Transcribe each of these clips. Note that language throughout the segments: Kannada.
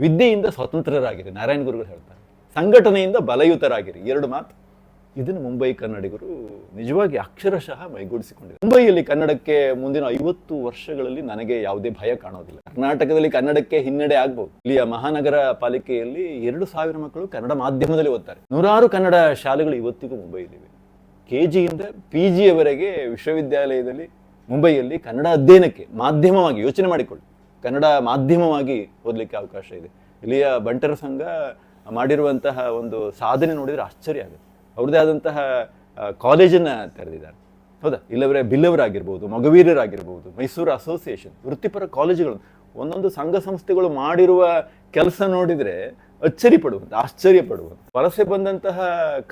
ವಿದ್ಯೆಯಿಂದ ಸ್ವತಂತ್ರರಾಗಿರಿ. ನಾರಾಯಣ ಗುರುಗಳು ಹೇಳ್ತಾರೆ. ಸಂಘಟನೆಯಿಂದ ಬಲಯುತರಾಗಿರಿ. ಎರಡು ಮಾತು. ಇದನ್ನು ಮುಂಬೈ ಕನ್ನಡಿಗರು ನಿಜವಾಗಿ ಅಕ್ಷರಶಃ ಮೈಗೂಡಿಸಿಕೊಂಡಿದೆ ಮುಂಬೈಯಲ್ಲಿ ಕನ್ನಡಕ್ಕೆ ಮುಂದಿನ ಐವತ್ತು ವರ್ಷಗಳಲ್ಲಿ ನನಗೆ ಯಾವುದೇ ಭಯ ಕಾಣೋದಿಲ್ಲ. ಕರ್ನಾಟಕದಲ್ಲಿ ಕನ್ನಡಕ್ಕೆ ಹಿನ್ನಡೆ ಆಗ್ಬಹುದು ಇಲ್ಲಿಯ ಮಹಾನಗರ ಪಾಲಿಕೆಯಲ್ಲಿ ಎರಡು ಸಾವಿರ ಮಕ್ಕಳು ಕನ್ನಡ ಮಾಧ್ಯಮದಲ್ಲಿ ಓದ್ತಾರೆ. ನೂರಾರು ಕನ್ನಡ ಶಾಲೆಗಳು ಇವತ್ತಿಗೂ ಮುಂಬೈಯಲ್ಲಿವೆ. ಕೆ ಜಿಯಿಂದ ಪಿ ಜಿಯವರೆಗೆ ವಿಶ್ವವಿದ್ಯಾಲಯದಲ್ಲಿ ಮುಂಬೈಯಲ್ಲಿ ಕನ್ನಡ ಅಧ್ಯಯನಕ್ಕೆ ಮಾಧ್ಯಮವಾಗಿ ಯೋಚನೆ ಮಾಡಿಕೊಳ್ಳಿ. ಕನ್ನಡ ಮಾಧ್ಯಮವಾಗಿ ಓದಲಿಕ್ಕೆ ಅವಕಾಶ ಇದೆ. ಇಲ್ಲಿಯ ಬಂಟರ ಸಂಘ ಮಾಡಿರುವಂತಹ ಒಂದು ಸಾಧನೆ ನೋಡಿದರೆ ಆಶ್ಚರ್ಯ ಆಗುತ್ತೆ. ಅವ್ರದ್ದೇ ಆದಂತಹ ಕಾಲೇಜನ್ನು ತೆರೆದಿದ್ದಾರೆ. ಹೌದಾ? ಇಲ್ಲವರೇ ಬಿಲ್ಲವರಾಗಿರ್ಬೋದು, ಮಗವೀರರಾಗಿರ್ಬೋದು, ಮೈಸೂರು ಅಸೋಸಿಯೇಷನ್ ವೃತ್ತಿಪರ ಕಾಲೇಜುಗಳು ಒಂದೊಂದು ಸಂಘ ಸಂಸ್ಥೆಗಳು ಮಾಡಿರುವ ಕೆಲಸ ನೋಡಿದರೆ ಅಚ್ಚರಿ ಪಡುವಂತ ಆಶ್ಚರ್ಯ ಪಡುವಂತ ವಲಸೆ ಬಂದಂತಹ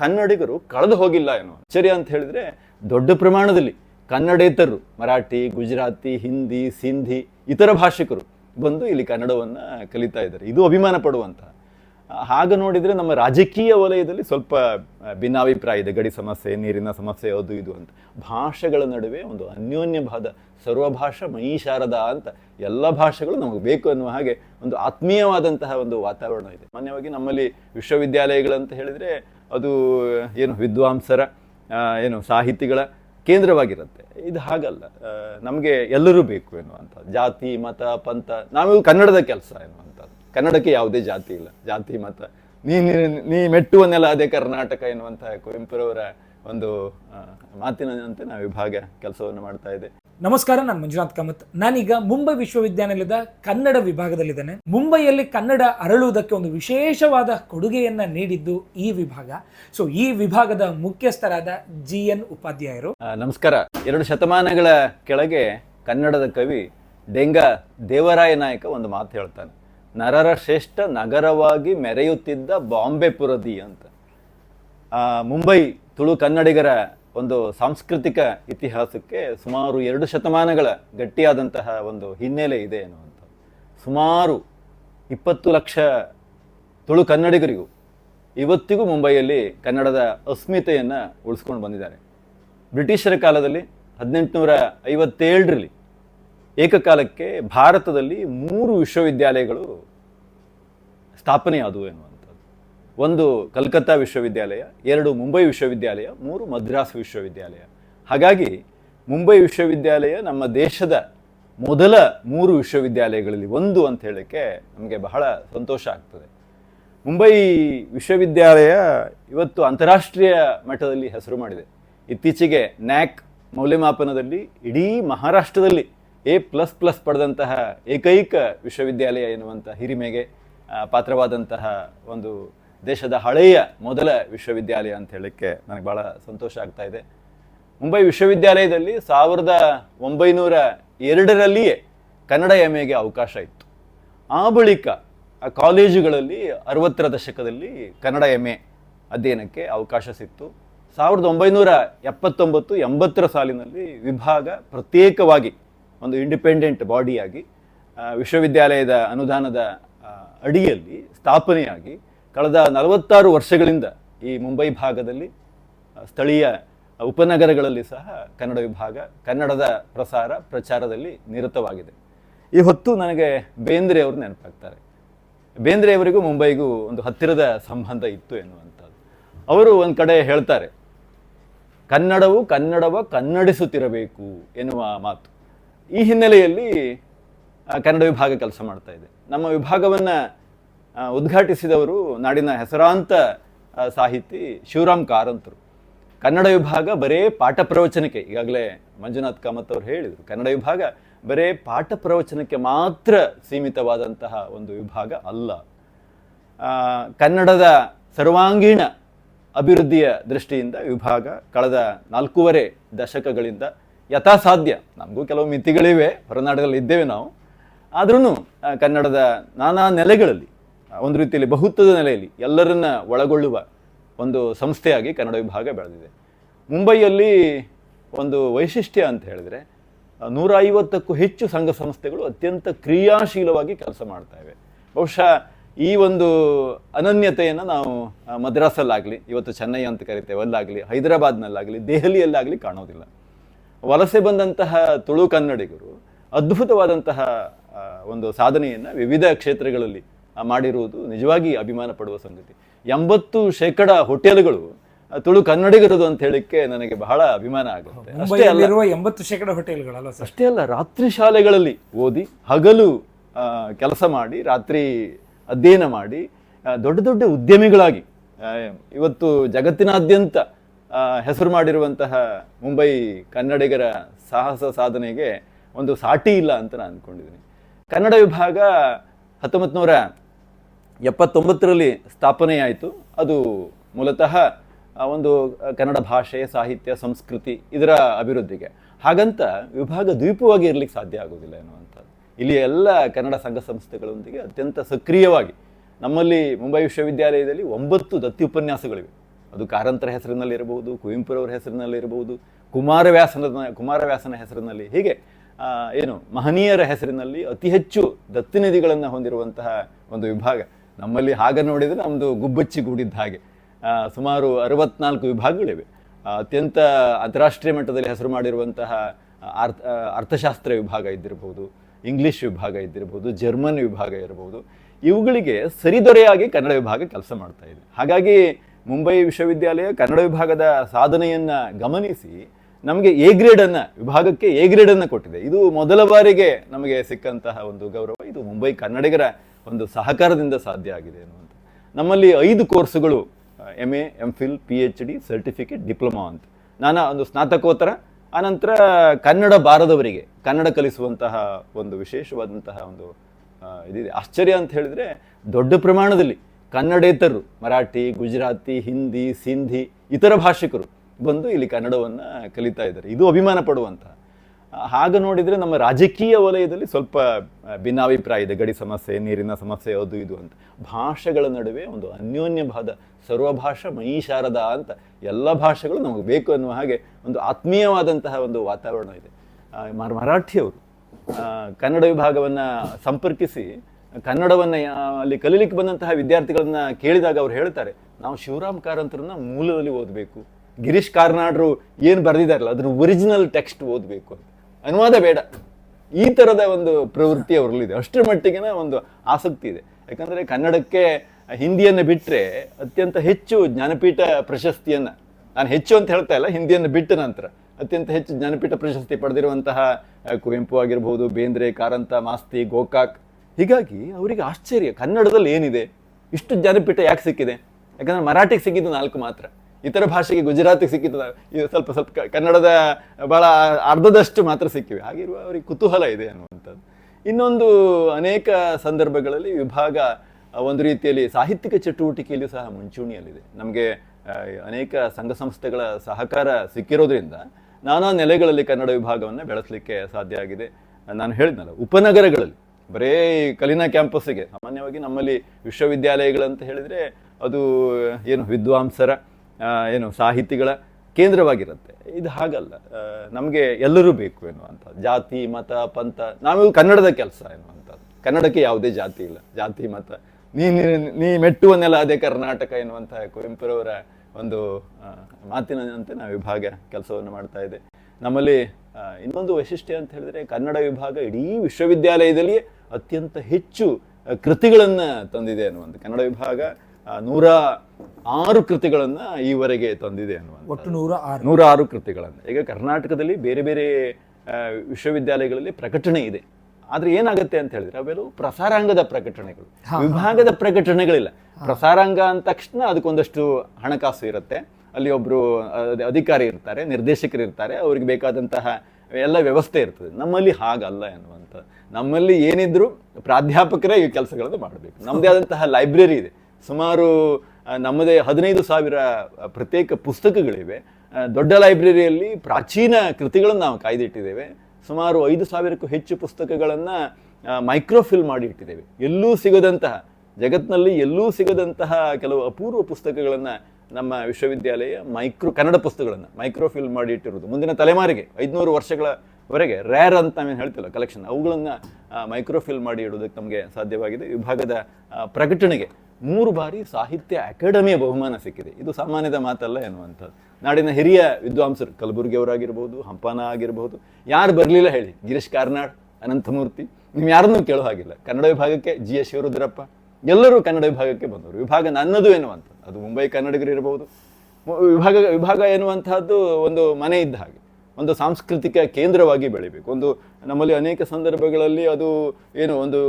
ಕನ್ನಡಿಗರು ಕಳೆದು ಹೋಗಿಲ್ಲ ಏನೋ ಅಚ್ಚರಿ ಅಂತ ಹೇಳಿದ್ರೆ ದೊಡ್ಡ ಪ್ರಮಾಣದಲ್ಲಿ ಕನ್ನಡೇತರರು, ಮರಾಠಿ, ಗುಜರಾತಿ, ಹಿಂದಿ, ಸಿಂಧಿ, ಇತರ ಭಾಷಿಕರು ಬಂದು ಇಲ್ಲಿ ಕನ್ನಡವನ್ನು ಕಲಿತಾ ಇದ್ದಾರೆ. ಇದು ಅಭಿಮಾನ ಪಡುವಂತಹ ಹಾಗೆ ನೋಡಿದರೆ ನಮ್ಮ ರಾಜಕೀಯ ವಲಯದಲ್ಲಿ ಸ್ವಲ್ಪ ಭಿನ್ನಾಭಿಪ್ರಾಯ ಇದೆ. ಗಡಿ ಸಮಸ್ಯೆ, ನೀರಿನ ಸಮಸ್ಯೆ, ಅದು ಇದು ಅಂತ. ಭಾಷೆಗಳ ನಡುವೆ ಒಂದು ಅನ್ಯೋನ್ಯ ಭಾದ ಸರ್ವಭಾಷಾ ಮೈಶಾರದ ಅಂತ ಎಲ್ಲ ಭಾಷೆಗಳು ನಮಗೆ ಬೇಕು ಅನ್ನುವ ಹಾಗೆ ಒಂದು ಆತ್ಮೀಯವಾದಂತಹ ಒಂದು ವಾತಾವರಣ ಇದೆ. ಮಾನ್ಯವಾಗಿ ನಮ್ಮಲ್ಲಿ ವಿಶ್ವವಿದ್ಯಾಲಯಗಳಂತ ಹೇಳಿದರೆ ಅದು ಏನು ವಿದ್ವಾಂಸರ ಏನು ಸಾಹಿತಿಗಳ ಕೇಂದ್ರವಾಗಿರುತ್ತೆ. ಇದು ಹಾಗಲ್ಲ. ನಮಗೆ ಎಲ್ಲರೂ ಬೇಕು ಎನ್ನುವಂಥದ್ದು. ಜಾತಿ, ಮತ, ಪಂಥ ನಾವು ಕನ್ನಡದ ಕೆಲಸ ಎನ್ನುವಂಥದ್ದು. ಕನ್ನಡಕ್ಕೆ ಯಾವುದೇ ಜಾತಿ ಇಲ್ಲ. ಜಾತಿ, ಮತ. ನೀ, ನೀ- ಮೆಟ್ಟುವನ್ನೆಲ್ಲ ಅದೇ ಕರ್ನಾಟಕ ಎನ್ನುವಂಥ ಕುವೆಂಪುರವರ ಒಂದು ಮಾತಿನಂತೆ ನಾವು ವಿಭಾಗ ಕೆಲಸವನ್ನು ಮಾಡ್ತಾ ಇದೆ ನಮಸ್ಕಾರ, ನಾನು ಮಂಜುನಾಥ್ ಕಾಮತ್. ನಾನೀಗ ಮುಂಬೈ ವಿಶ್ವವಿದ್ಯಾನಿಲಯದ ಕನ್ನಡ ವಿಭಾಗದಲ್ಲಿದ್ದೇನೆ. ಮುಂಬೈಯಲ್ಲಿ ಕನ್ನಡ ಅರಳುವುದಕ್ಕೆ ಒಂದು ವಿಶೇಷವಾದ ಕೊಡುಗೆಯನ್ನ ನೀಡಿದ್ದು ಈ ವಿಭಾಗ. ಸೊ ಈ ವಿಭಾಗದ ಮುಖ್ಯಸ್ಥರಾದ ಜಿ ಎನ್ ಉಪಾಧ್ಯಾಯರು. ನಮಸ್ಕಾರ. ಎರಡು ಶತಮಾನಗಳ ಕೆಳಗೆ ಕನ್ನಡದ ಕವಿ ಡೆಂಗ ದೇವರಾಯ ನಾಯಕ ಒಂದು ಮಾತು ಹೇಳ್ತಾನೆ. ನರರ ಶ್ರೇಷ್ಠ ನಗರವಾಗಿ ಮೆರೆಯುತ್ತಿದ್ದ ಬಾಂಬೆ ಪುರದಿ ಅಂತ ಮುಂಬೈ ತುಳು ಕನ್ನಡಿಗರ ಒಂದು ಸಾಂಸ್ಕೃತಿಕ ಇತಿಹಾಸಕ್ಕೆ ಸುಮಾರು ಎರಡು ಶತಮಾನಗಳ ಗಟ್ಟಿಯಾದಂತಹ ಒಂದು ಹಿನ್ನೆಲೆ ಇದೆ ಎನ್ನುವಂಥ ಸುಮಾರು ಇಪ್ಪತ್ತು ಲಕ್ಷ ತುಳು ಕನ್ನಡಿಗರಿಗೂ ಇವತ್ತಿಗೂ ಮುಂಬೈಯಲ್ಲಿ ಕನ್ನಡದ ಅಸ್ಮಿತೆಯನ್ನು ಉಳಿಸ್ಕೊಂಡು ಬಂದಿದ್ದಾರೆ. ಬ್ರಿಟಿಷರ ಕಾಲದಲ್ಲಿ ಹದಿನೆಂಟುನೂರ ಐವತ್ತೇಳರಲ್ಲಿ ಏಕಕಾಲಕ್ಕೆ ಭಾರತದಲ್ಲಿ ಮೂರು ವಿಶ್ವವಿದ್ಯಾಲಯಗಳು ಸ್ಥಾಪನೆಯಾದವು ಎನ್ನುವಂಥದ್ದು. ಒಂದು ಕಲ್ಕತ್ತಾ ವಿಶ್ವವಿದ್ಯಾಲಯ, ಎರಡು ಮುಂಬೈ ವಿಶ್ವವಿದ್ಯಾಲಯ, ಮೂರು ಮದ್ರಾಸ್ ವಿಶ್ವವಿದ್ಯಾಲಯ. ಹಾಗಾಗಿ ಮುಂಬೈ ವಿಶ್ವವಿದ್ಯಾಲಯ ನಮ್ಮ ದೇಶದ ಮೊದಲ ಮೂರು ವಿಶ್ವವಿದ್ಯಾಲಯಗಳಲ್ಲಿ ಒಂದು ಅಂತ ಹೇಳಕ್ಕೆ ನಮಗೆ ಬಹಳ ಸಂತೋಷ ಆಗ್ತದೆ. ಮುಂಬೈ ವಿಶ್ವವಿದ್ಯಾಲಯ ಇವತ್ತು ಅಂತಾರಾಷ್ಟ್ರೀಯ ಮಟ್ಟದಲ್ಲಿ ಹೆಸರು ಮಾಡಿದೆ. ಇತ್ತೀಚೆಗೆ ನ್ಯಾಕ್ ಮೌಲ್ಯಮಾಪನದಲ್ಲಿ ಇಡೀ ಮಹಾರಾಷ್ಟ್ರದಲ್ಲಿ ಎ ಪ್ಲಸ್ ಪ್ಲಸ್ ಪಡೆದಂತಹ ಏಕೈಕ ವಿಶ್ವವಿದ್ಯಾಲಯ ಎನ್ನುವಂಥ ಹಿರಿಮೆಗೆ ಪಾತ್ರವಾದಂತಹ ಒಂದು ದೇಶದ ಹಳೆಯ ಮೊದಲ ವಿಶ್ವವಿದ್ಯಾಲಯ ಅಂತ ಹೇಳಕ್ಕೆ ನನಗೆ ಭಾಳ ಸಂತೋಷ ಆಗ್ತಾ ಇದೆ. ಮುಂಬೈ ವಿಶ್ವವಿದ್ಯಾಲಯದಲ್ಲಿ ಸಾವಿರದ ಒಂಬೈನೂರ ಎರಡರಲ್ಲಿಯೇ ಕನ್ನಡ ಎಂ ಎಗೆ ಅವಕಾಶ ಇತ್ತು. ಆ ಬಳಿಕ ಆ ಕಾಲೇಜುಗಳಲ್ಲಿ ಅರವತ್ತರ ದಶಕದಲ್ಲಿ ಕನ್ನಡ ಎಂ ಎ ಅಧ್ಯಯನಕ್ಕೆ ಅವಕಾಶ ಸಿಕ್ತು. ಸಾವಿರದ ಒಂಬೈನೂರ ಎಪ್ಪತ್ತೊಂಬತ್ತು ಎಂಬತ್ತರ ಸಾಲಿನಲ್ಲಿ ವಿಭಾಗ ಪ್ರತ್ಯೇಕವಾಗಿ ಒಂದು ಇಂಡಿಪೆಂಡೆಂಟ್ ಬಾಡಿಯಾಗಿ ವಿಶ್ವವಿದ್ಯಾಲಯದ ಅನುದಾನದ ಅಡಿಯಲ್ಲಿ ಸ್ಥಾಪನೆಯಾಗಿ ಕಳೆದ ನಲವತ್ತಾರು ವರ್ಷಗಳಿಂದ ಈ ಮುಂಬೈ ಭಾಗದಲ್ಲಿ ಸ್ಥಳೀಯ ಉಪನಗರಗಳಲ್ಲಿ ಸಹ ಕನ್ನಡ ವಿಭಾಗ, ಕನ್ನಡದ ಪ್ರಸಾರ ಪ್ರಚಾರದಲ್ಲಿ ನಿರತವಾಗಿದೆ. ಈ ಹೊತ್ತು ನನಗೆ ಬೇಂದ್ರೆ ಅವರು ನೆನಪಾಗ್ತಾರೆ. ಬೇಂದ್ರೆ ಅವರಿಗೂ ಮುಂಬೈಗೂ ಒಂದು ಹತ್ತಿರದ ಸಂಬಂಧ ಇತ್ತು ಎನ್ನುವಂಥದ್ದು. ಅವರು ಒಂದು ಕಡೆ ಹೇಳ್ತಾರೆ, ಕನ್ನಡವು ಕನ್ನಡವ ಕನ್ನಡಿಸುತ್ತಿರಬೇಕು ಎನ್ನುವ ಮಾತು. ಈ ಹಿನ್ನೆಲೆಯಲ್ಲಿ ಕನ್ನಡ ವಿಭಾಗ ಕೆಲಸ ಮಾಡ್ತಾ ಇದೆ. ನಮ್ಮ ವಿಭಾಗವನ್ನು ಉದ್ಘಾಟಿಸಿದವರು ನಾಡಿನ ಹೆಸರಾಂತ ಸಾಹಿತಿ ಶಿವರಾಮ್ ಕಾರಂತರು. ಕನ್ನಡ ವಿಭಾಗ ಬರೇ ಪಾಠ ಪ್ರವಚನಕ್ಕೆ, ಈಗಾಗಲೇ ಮಂಜುನಾಥ್ ಕಾಮತ್ ಅವರು ಹೇಳಿದರು, ಕನ್ನಡ ವಿಭಾಗ ಬರೇ ಪಾಠ ಪ್ರವಚನಕ್ಕೆ ಮಾತ್ರ ಸೀಮಿತವಾದಂತಹ ಒಂದು ವಿಭಾಗ ಅಲ್ಲ. ಕನ್ನಡದ ಸರ್ವಾಂಗೀಣ ಅಭಿವೃದ್ಧಿಯ ದೃಷ್ಟಿಯಿಂದ ವಿಭಾಗ ಕಳೆದ ನಾಲ್ಕೂವರೆ ದಶಕಗಳಿಂದ ಯಥಾಸಾಧ್ಯ. ನಮಗೂ ಕೆಲವು ಮಿತಿಗಳಿವೆ ಹೊರನಾಡದಲ್ಲಿ ಇದ್ದೇವೆ ನಾವು. ಆದ್ರೂ ಕನ್ನಡದ ನಾನಾ ನೆಲೆಗಳಲ್ಲಿ ಒಂದು ರೀತಿಯಲ್ಲಿ ಬಹುತ್ವದ ನೆಲೆಯಲ್ಲಿ ಎಲ್ಲರನ್ನ ಒಳಗೊಳ್ಳುವ ಒಂದು ಸಂಸ್ಥೆಯಾಗಿ ಕನ್ನಡ ವಿಭಾಗ ಬೆಳೆದಿದೆ. ಮುಂಬೈಯಲ್ಲಿ ಒಂದು ವೈಶಿಷ್ಟ್ಯ ಅಂತ ಹೇಳಿದ್ರೆ ನೂರ ಐವತ್ತಕ್ಕೂ ಹೆಚ್ಚು ಸಂಘ ಸಂಸ್ಥೆಗಳು ಅತ್ಯಂತ ಕ್ರಿಯಾಶೀಲವಾಗಿ ಕೆಲಸ ಮಾಡ್ತಾ ಇವೆ. ಬಹುಶಃ ಈ ಒಂದು ಅನನ್ಯತೆಯನ್ನು ನಾವು ಮದ್ರಾಸಲ್ಲಾಗಲಿ, ಇವತ್ತು ಚೆನ್ನೈ ಅಂತ ಕರಿತೇವೆ, ಅಲ್ಲಾಗಲಿ, ಹೈದರಾಬಾದ್ನಲ್ಲಾಗಲಿ, ದೆಹಲಿಯಲ್ಲಾಗಲಿ ಕಾಣೋದಿಲ್ಲ. ವಲಸೆ ಬಂದಂತಹ ತುಳು ಕನ್ನಡಿಗರು ಅದ್ಭುತವಾದಂತಹ ಒಂದು ಸಾಧನೆಯನ್ನು ವಿವಿಧ ಕ್ಷೇತ್ರಗಳಲ್ಲಿ ಮಾಡಿರುವುದು ನಿಜವಾಗಿ ಅಭಿಮಾನ ಪಡುವ ಸಂಗತಿ. ಎಂಬತ್ತು ಶೇಕಡ ಹೋಟೆಲ್ಗಳು ತುಳು ಕನ್ನಡಿಗರದು ಅಂತ ಹೇಳಿಕ್ಕೆ ನನಗೆ ಬಹಳ ಅಭಿಮಾನ ಆಗುತ್ತೆ. ಅಷ್ಟೇ ಅಲ್ಲ ಮುಂಬೈಯಲ್ಲಿರುವ ಎಂಬತ್ತು ಶೇಕಡ ಹೋಟೆಲ್ಗಳಲ್ಲ ಅಷ್ಟೇ ಅಲ್ಲ ರಾತ್ರಿ ಶಾಲೆಗಳಲ್ಲಿ ಓದಿ ಹಗಲು ಕೆಲಸ ಮಾಡಿ ರಾತ್ರಿ ಅಧ್ಯಯನ ಮಾಡಿ ದೊಡ್ಡ ದೊಡ್ಡ ಉದ್ಯಮಿಗಳಾಗಿ ಇವತ್ತು ಜಗತ್ತಿನಾದ್ಯಂತ ಹೆಸರು ಮಾಡಿರುವಂತಹ ಮುಂಬೈ ಕನ್ನಡಿಗರ ಸಾಹಸ ಸಾಧನೆಗೆ ಒಂದು ಸಾಟಿ ಇಲ್ಲ ಅಂತ ನಾನು ಅಂದ್ಕೊಂಡಿದ್ದೀನಿ ಕನ್ನಡ ವಿಭಾಗ ಹತ್ತೊಂಬತ್ತು ನೂರ ಎಪ್ಪತ್ತೊಂಬತ್ತರಲ್ಲಿ ಸ್ಥಾಪನೆಯಾಯಿತು. ಅದು ಮೂಲತಃ ಒಂದು ಕನ್ನಡ ಭಾಷೆ ಸಾಹಿತ್ಯ, ಸಂಸ್ಕೃತಿ ಇದರ ಅಭಿವೃದ್ಧಿಗೆ. ಹಾಗಂತ ವಿಭಾಗ ದ್ವೀಪವಾಗಿ ಇರಲಿಕ್ಕೆ ಸಾಧ್ಯ ಆಗೋದಿಲ್ಲ ಎನ್ನುವಂಥದ್ದು. ಇಲ್ಲಿ ಎಲ್ಲ ಕನ್ನಡ ಸಂಘ ಸಂಸ್ಥೆಗಳೊಂದಿಗೆ ಅತ್ಯಂತ ಸಕ್ರಿಯವಾಗಿ ನಮ್ಮಲ್ಲಿ ಮುಂಬೈ ವಿಶ್ವವಿದ್ಯಾಲಯದಲ್ಲಿ ಒಂಬತ್ತು ದತ್ತಿ ಉಪನ್ಯಾಸಗಳಿವೆ ಅದು ಕಾರಂತರ ಹೆಸರಿನಲ್ಲಿರಬಹುದು ಕುವೆಂಪುರವರ ಹೆಸರಿನಲ್ಲಿರಬಹುದು ಕುಮಾರವ್ಯಾಸನ ಕುಮಾರವ್ಯಾಸನ ಹೆಸರಿನಲ್ಲಿ. ಹೀಗೆ ಏನು ಮಹನೀಯರ ಹೆಸರಿನಲ್ಲಿ ಅತಿ ಹೆಚ್ಚು ದತ್ತಿನಿಧಿಗಳನ್ನು ಹೊಂದಿರುವಂತಹ ಒಂದು ವಿಭಾಗ ನಮ್ಮಲ್ಲಿ ಹಾಗೆ ನೋಡಿದರೆ ನಮ್ಮದು ಗುಬ್ಬಚ್ಚಿ ಗೂಡಿದ್ದ ಹಾಗೆ. ಸುಮಾರು ಅರವತ್ನಾಲ್ಕು ವಿಭಾಗಗಳಿವೆ. ಅತ್ಯಂತ ಅಂತಾರಾಷ್ಟ್ರೀಯ ಮಟ್ಟದಲ್ಲಿ ಹೆಸರು ಮಾಡಿರುವಂತಹ ಅರ್ಥ ಅರ್ಥಶಾಸ್ತ್ರ ವಿಭಾಗ ಇದ್ದಿರಬಹುದು ಇಂಗ್ಲೀಷ್ ವಿಭಾಗ ಇದ್ದಿರಬಹುದು ಜರ್ಮನ್ ವಿಭಾಗ ಇರಬಹುದು ಇವುಗಳಿಗೆ ಸರಿದೊರೆಯಾಗಿ ಕನ್ನಡ ವಿಭಾಗ ಕೆಲಸ ಮಾಡ್ತಾ ಇದೆ. ಹಾಗಾಗಿ ಮುಂಬೈ ವಿಶ್ವವಿದ್ಯಾಲಯ ಕನ್ನಡ ವಿಭಾಗದ ಸಾಧನೆಯನ್ನು ಗಮನಿಸಿ ನಮಗೆ ಎ ಗ್ರೇಡನ್ನು ವಿಭಾಗಕ್ಕೆ ಎ ಗ್ರೇಡನ್ನು ಕೊಟ್ಟಿದೆ. ಇದು ಮೊದಲ ಬಾರಿಗೆ ನಮಗೆ ಸಿಕ್ಕಂತಹ ಒಂದು ಗೌರವ. ಇದು ಮುಂಬೈ ಕನ್ನಡಿಗರ ಒಂದು ಸಹಕಾರದಿಂದ ಸಾಧ್ಯ ಆಗಿದೆ ಅನ್ನುವಂಥ ನಮ್ಮಲ್ಲಿ ಐದು ಕೋರ್ಸುಗಳು M A M Phil P H D certificate diploma ಅಂತ. ನಾನು ಒಂದು ಸ್ನಾತಕೋತ್ತರ, ಆನಂತರ ಕನ್ನಡ ಬಾರದವರಿಗೆ, ಕನ್ನಡ ಕಲಿಸುವಂತಹ ಒಂದು ವಿಶೇಷವಾದಂತಹ ಒಂದು ಇದಿದೆ. ಆಶ್ಚರ್ಯ ಅಂತ ಹೇಳಿದರೆ, ದೊಡ್ಡ ಪ್ರಮಾಣದಲ್ಲಿ ಕನ್ನಡೇತರರು, ಮರಾಠಿ, ಗುಜರಾತಿ, ಹಿಂದಿ, ಸಿಂಧಿ, ಇತರ ಭಾಷಿಕರು ಬಂದು ಇಲ್ಲಿ ಕನ್ನಡವನ್ನು ಕಲಿತಾ ಇದ್ದಾರೆ. ಇದು ಅಭಿಮಾನ ಪಡುವಂತಹ ಹಾಗೆ ನೋಡಿದರೆ ನಮ್ಮ ರಾಜಕೀಯ ವಲಯದಲ್ಲಿ ಸ್ವಲ್ಪ ಭಿನ್ನಾಭಿಪ್ರಾಯ ಇದೆ. ಗಡಿ ಸಮಸ್ಯೆ, ನೀರಿನ ಸಮಸ್ಯೆ, ಅದು ಇದು ಅಂತ. ಭಾಷೆಗಳ ನಡುವೆ ಒಂದು ಅನ್ಯೋನ್ಯವಾದ ಸರ್ವಭಾಷಾ ಸರ್ವಭಾಷ ಶಾರದ ಅಂತ ಎಲ್ಲ ಭಾಷೆಗಳು ನಮಗೆ ಬೇಕು ಅನ್ನುವ ಹಾಗೆ ಒಂದು ಆತ್ಮೀಯವಾದಂತಹ ಒಂದು ವಾತಾವರಣ ಇದೆ. ಮರಾಠಿಯವರು ಕನ್ನಡ ವಿಭಾಗವನ್ನು ಸಂಪರ್ಕಿಸಿ, ಕನ್ನಡವನ್ನು ಅಲ್ಲಿ ಕಲೀಲಿಕ್ಕೆ ಬಂದಂತಹ ವಿದ್ಯಾರ್ಥಿಗಳನ್ನು ಕೇಳಿದಾಗ ಅವ್ರು ಹೇಳ್ತಾರೆ, ನಾವು ಶಿವರಾಮ್ ಕಾರಂತರನ್ನ ಮೂಲದಲ್ಲಿ ಓದಬೇಕು. ಗಿರೀಶ್ ಕಾರ್ನಾಡ್ರು ಏನು ಬರೆದಿದ್ದಾರಲ್ಲ, ಅದ್ರ ಒರಿಜಿನಲ್ ಟೆಕ್ಸ್ಟ್ ಓದಬೇಕು ಅಂತ. ಅನುವಾದ ಬೇಡ. ಈ ಥರದ ಒಂದು ಪ್ರವೃತ್ತಿ ಅವರಲ್ಲಿದೆ. ಅಷ್ಟರ ಮಟ್ಟಿಗೆನ ಒಂದು ಆಸಕ್ತಿ ಇದೆ. ಯಾಕಂದರೆ ಕನ್ನಡಕ್ಕೆ ಹಿಂದಿಯನ್ನು ಬಿಟ್ಟರೆ ಅತ್ಯಂತ ಹೆಚ್ಚು ಜ್ಞಾನಪೀಠ ಪ್ರಶಸ್ತಿಯನ್ನು, ನಾನು ಹೆಚ್ಚು ಅಂತ ಹೇಳ್ತಾ ಇಲ್ಲ, ಹಿಂದಿಯನ್ನು ಬಿಟ್ಟ ನಂತರ ಅತ್ಯಂತ ಹೆಚ್ಚು ಜ್ಞಾನಪೀಠ ಪ್ರಶಸ್ತಿ ಪಡೆದಿರುವಂತಹ ಕುವೆಂಪು ಆಗಿರ್ಬೋದು, ಬೇಂದ್ರೆ, ಕಾರಂತ, ಮಾಸ್ತಿ, ಗೋಕಾಕ್. ಹೀಗಾಗಿ ಅವರಿಗೆ ಆಶ್ಚರ್ಯ. ಕನ್ನಡದಲ್ಲಿ ಏನಿದೆ? ಇಷ್ಟು ಜ್ಞಾನಪೀಠ ಯಾಕೆ ಸಿಕ್ಕಿದೆ? ಯಾಕಂದ್ರೆ ಮರಾಠಿಗೆ ಸಿಕ್ಕಿದ್ದು ನಾಲ್ಕು ಮಾತ್ರ. ಇತರ ಭಾಷೆಗೆ ಗುಜರಾತಿಗೆ ಸಿಕ್ಕಿದ್ದು ಇದು ಸ್ವಲ್ಪ ಸ್ವಲ್ಪ ಕನ್ನಡದ ಬಹಳ ಅರ್ಧದಷ್ಟು ಮಾತ್ರ ಸಿಕ್ಕಿವೆ. ಹಾಗಿರುವ ಅವರಿಗೆ ಕುತೂಹಲ ಇದೆ ಅನ್ನುವಂಥದ್ದು. ಇನ್ನೊಂದು ಅನೇಕ ಸಂದರ್ಭಗಳಲ್ಲಿ ವಿಭಾಗ ಒಂದು ರೀತಿಯಲ್ಲಿ ಸಾಹಿತ್ಯಿಕ ಚಟುವಟಿಕೆಯಲ್ಲಿ ಸಹ ಮುಂಚೂಣಿಯಲ್ಲಿದೆ. ನಮಗೆ ಅನೇಕ ಸಂಘ ಸಂಸ್ಥೆಗಳ ಸಹಕಾರ ಸಿಕ್ಕಿರೋದ್ರಿಂದ ನಾನಾ ನೆಲೆಗಳಲ್ಲಿ ಕನ್ನಡ ವಿಭಾಗವನ್ನು ಬೆಳೆಸಲಿಕ್ಕೆ ಸಾಧ್ಯ ಆಗಿದೆ. ನಾನು ಹೇಳಿದ್ನಲ್ಲ, ಉಪನಗರಗಳಲ್ಲಿ, ಬರೇ ಕಲಿನಾ ಕ್ಯಾಂಪಸ್ಸಿಗೆ, ಸಾಮಾನ್ಯವಾಗಿ ನಮ್ಮಲ್ಲಿ ವಿಶ್ವವಿದ್ಯಾಲಯಗಳಂತ ಹೇಳಿದರೆ ಅದು, ಏನು, ವಿದ್ವಾಂಸರ ಏನು ಸಾಹಿತಿಗಳ ಕೇಂದ್ರವಾಗಿರುತ್ತೆ. ಇದು ಹಾಗಲ್ಲ. ನಮಗೆ ಎಲ್ಲರೂ ಬೇಕು ಎನ್ನುವಂಥದ್ದು. ಜಾತಿ, ಮತ, ಪಂಥ. ನಾವು ಕನ್ನಡದ ಕೆಲಸ ಎನ್ನುವಂಥದ್ದು. ಕನ್ನಡಕ್ಕೆ ಯಾವುದೇ ಜಾತಿ ಇಲ್ಲ. ಜಾತಿ, ಮತ. ನೀ, ನೀ- ಮೆಟ್ಟುವನ್ನೆಲ್ಲ ಅದೇ ಕರ್ನಾಟಕ ಎನ್ನುವಂಥ ಕುವೆಂಪುರವರ ಒಂದು ಮಾತಿನಂತೆ ನಾವು ವಿಭಾಗ ಕೆಲಸವನ್ನು ಮಾಡ್ತಾ ಇದೆ. ನಮ್ಮಲ್ಲಿ ಇನ್ನೊಂದು ವೈಶಿಷ್ಟ್ಯ ಅಂತ ಹೇಳಿದ್ರೆ ಕನ್ನಡ ವಿಭಾಗ ಇಡೀ ವಿಶ್ವವಿದ್ಯಾಲಯದಲ್ಲಿಯೇ ಅತ್ಯಂತ ಹೆಚ್ಚು ಕೃತಿಗಳನ್ನು ತಂದಿದೆ ಅನ್ನುವಂಥ ಕನ್ನಡ ವಿಭಾಗ ನೂರ ಆರು ಕೃತಿಗಳನ್ನು ಈವರೆಗೆ ತಂದಿದೆ ಅನ್ನುವಂಥ ಒಟ್ಟು ನೂರ ಆರು. ನೂರ ಆರು ಕೃತಿಗಳನ್ನು. ಈಗ ಕರ್ನಾಟಕದಲ್ಲಿ ಬೇರೆ ಬೇರೆ ವಿಶ್ವವಿದ್ಯಾಲಯಗಳಲ್ಲಿ ಪ್ರಕಟಣೆ ಇದೆ. ಆದ್ರೆ ಏನಾಗುತ್ತೆ ಅಂತ ಹೇಳಿದ್ರೆ ಅವೆಲ್ಲ ಪ್ರಸಾರಾಂಗದ ಪ್ರಕಟಣೆಗಳು. ವಿಭಾಗದ ಪ್ರಕಟಣೆಗಳಿಲ್ಲ. ಪ್ರಸಾರಾಂಗ ಅಂದ ತಕ್ಷಣ ಅದಕ್ಕೊಂದಷ್ಟು ಹಣಕಾಸು ಇರುತ್ತೆ. ಅಲ್ಲಿ ಒಬ್ರು ಅಧಿಕಾರಿ ಇರ್ತಾರೆ ನಿರ್ದೇಶಕರು ಇರ್ತಾರೆ ಅವ್ರಿಗೆ ಬೇಕಾದಂತಹ ಎಲ್ಲ ವ್ಯವಸ್ಥೆ ಇರ್ತದೆ. ನಮ್ಮಲ್ಲಿ ಹಾಗಲ್ಲ ಎನ್ನುವಂಥ ನಮ್ಮಲ್ಲಿ ಏನಿದ್ರು ಪ್ರಾಧ್ಯಾಪಕರೇ ಈ ಕೆಲಸಗಳನ್ನು ಮಾಡಬೇಕು. ನಮ್ಮದೇ ಆದಂತಹ ಲೈಬ್ರರಿ ಇದೆ. ಸುಮಾರು ನಮ್ಮದೇ ಹದಿನೈದು ಸಾವಿರ ಪ್ರತ್ಯೇಕ ಪುಸ್ತಕಗಳಿವೆ. ದೊಡ್ಡ ಲೈಬ್ರರಿಯಲ್ಲಿ ಪ್ರಾಚೀನ ಕೃತಿಗಳನ್ನು ನಾವು ಕಾಯ್ದಿಟ್ಟಿದ್ದೇವೆ. ಸುಮಾರು ಐದು ಸಾವಿರಕ್ಕೂ ಹೆಚ್ಚು ಪುಸ್ತಕಗಳನ್ನು ಮೈಕ್ರೋಫಿಲ್ ಮಾಡಿ ಇಟ್ಟಿದ್ದೇವೆ ಎಲ್ಲೂ ಸಿಗದಂತಹ ಜಗತ್ತಿನಲ್ಲಿ ಎಲ್ಲೂ ಸಿಗದಂತಹ ಕೆಲವು ಅಪೂರ್ವ ಪುಸ್ತಕಗಳನ್ನು ನಮ್ಮ ವಿಶ್ವವಿದ್ಯಾಲಯ ಮೈಕ್ರೋ, ಕನ್ನಡ ಪುಸ್ತಕಗಳನ್ನು ಮೈಕ್ರೋಫಿಲ್ ಮಾಡಿ ಇಟ್ಟಿರುವುದು ಮುಂದಿನ ತಲೆಮಾರಿಗೆ, ಐದುನೂರು ವರ್ಷಗಳವರೆಗೆ ರ್ಯಾರ್ ಅಂತ ನಾವೇನು ಹೇಳ್ತಿಲ್ಲ, ಕಲೆಕ್ಷನ್. ಅವುಗಳನ್ನು ಮೈಕ್ರೋಫಿಲ್ ಮಾಡಿ ಇಡೋದಕ್ಕೆ ನಮಗೆ ಸಾಧ್ಯವಾಗಿದೆ. ವಿಭಾಗದ ಪ್ರಕಟಣೆಗೆ ಮೂರು ಬಾರಿ ಸಾಹಿತ್ಯ ಅಕಾಡೆಮಿಯ ಬಹುಮಾನ ಸಿಕ್ಕಿದೆ. ಇದು ಸಾಮಾನ್ಯದ ಮಾತಲ್ಲ ಎನ್ನುವಂಥದ್ದು. ನಾಡಿನ ಹಿರಿಯ ವಿದ್ವಾಂಸರು ಕಲಬುರಗಿಯವರಾಗಿರ್ಬೋದು ಹಂಪಾನ ಆಗಿರ್ಬೋದು, ಯಾರು ಬರಲಿಲ್ಲ ಹೇಳಿ. ಗಿರೀಶ್ ಕಾರ್ನಾಡ್, ಅನಂತಮೂರ್ತಿ ನೀವು ಯಾರನ್ನೂ ಕೇಳೋ ಹಾಗಿಲ್ಲ. ಕನ್ನಡ ವಿಭಾಗಕ್ಕೆ ಜಿ ಎಸ್ ಶಿವರುದ್ರಪ್ಪ ಎಲ್ಲರೂ ಕನ್ನಡ ವಿಭಾಗಕ್ಕೆ ಬಂದವರು. ವಿಭಾಗ ನನ್ನದು ಎನ್ನುವಂಥದ್ದು. ಅದು ಮುಂಬೈ ಕನ್ನಡಿಗರು ಇರಬಹುದು ವಿಭಾಗ ವಿಭಾಗ ಎನ್ನುವಂಥದ್ದು ಒಂದು ಮನೆ ಇದ್ದ ಹಾಗೆ. ಒಂದು ಸಾಂಸ್ಕೃತಿಕ ಕೇಂದ್ರವಾಗಿ ಬೆಳಿಬೇಕು. ಒಂದು ನಮ್ಮಲ್ಲಿ ಅನೇಕ ಸಂದರ್ಭಗಳಲ್ಲಿ ಅದು ಏನು ಒಂದು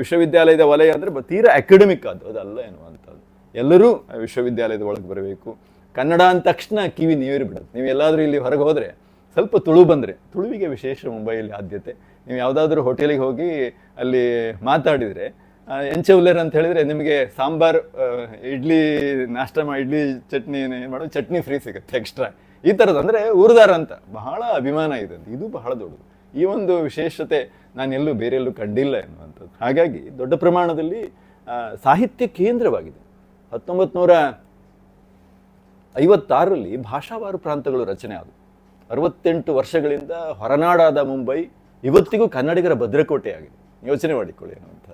ವಿಶ್ವವಿದ್ಯಾಲಯದ ವಲಯ ಅಂದರೆ ತೀರಾ ಅಕಾಡೆಮಿಕ್ ಅದು ಅದಲ್ಲ ಎನ್ನುವಂಥದ್ದು. ಎಲ್ಲರೂ ವಿಶ್ವವಿದ್ಯಾಲಯದ ಒಳಗೆ ಬರಬೇಕು. ಕನ್ನಡ ಅಂದ ತಕ್ಷಣ ಕಿವಿ ನೀರು ಬಿಡುತ್ತೆ. ನೀವು ಎಲ್ಲಾದರೂ ಇಲ್ಲಿ ಹೊರಗೆ ಹೋದರೆ ಸ್ವಲ್ಪ ತುಳು ಬಂದರೆ, ತುಳುವಿಗೆ ವಿಶೇಷ ಮುಂಬೈಯಲ್ಲಿ ಆದ್ಯತೆ. ನೀವು ಯಾವುದಾದ್ರೂ ಹೋಟೆಲಿಗೆ ಹೋಗಿ ಅಲ್ಲಿ ಮಾತಾಡಿದರೆ ಎಂಚೆ ಉಲ್ಲೇರ್ ಅಂತ ಹೇಳಿದರೆ ನಿಮಗೆ ಸಾಂಬಾರ್ ಇಡ್ಲಿ, ನಾಷ್ಟ ಮಾಡಿ ಇಡ್ಲಿ ಚಟ್ನಿ ಏನು ಮಾಡೋದು ಚಟ್ನಿ ಫ್ರೀ ಸಿಗುತ್ತೆ ಎಕ್ಸ್ಟ್ರಾ ಈ ಥರದ್ದು ಅಂದರೆ ಊರ್ದಾರ ಅಂತ. ಬಹಳ ಅಭಿಮಾನ ಇದೆ. ಇದು ಬಹಳ ದೊಡ್ಡದು. ಈ ಒಂದು ವಿಶೇಷತೆ ನಾನೆಲ್ಲೂ ಬೇರೆಲ್ಲೂ ಬೇರೆ ಕಂಡಿಲ್ಲ ಎನ್ನುವಂಥದ್ದು. ಹಾಗಾಗಿ ದೊಡ್ಡ ಪ್ರಮಾಣದಲ್ಲಿ ಸಾಹಿತ್ಯ ಕೇಂದ್ರವಾಗಿದೆ. ಹತ್ತೊಂಬತ್ತು ನೂರ ಐವತ್ತಾರರಲ್ಲಿ ಭಾಷಾವಾರು ಪ್ರಾಂತಗಳು ರಚನೆ ಆದವು. ಅರವತ್ತೆಂಟು ವರ್ಷಗಳಿಂದ ಹೊರನಾಡಾದ ಮುಂಬೈ, ಇವತ್ತಿಗೂ ಕನ್ನಡಿಗರ ಭದ್ರಕೋಟೆಯಾಗಿದೆ. ಯೋಚನೆ ಮಾಡಿಕೊಳ್ಳಿ ಅನ್ನುವಂಥದ್ದು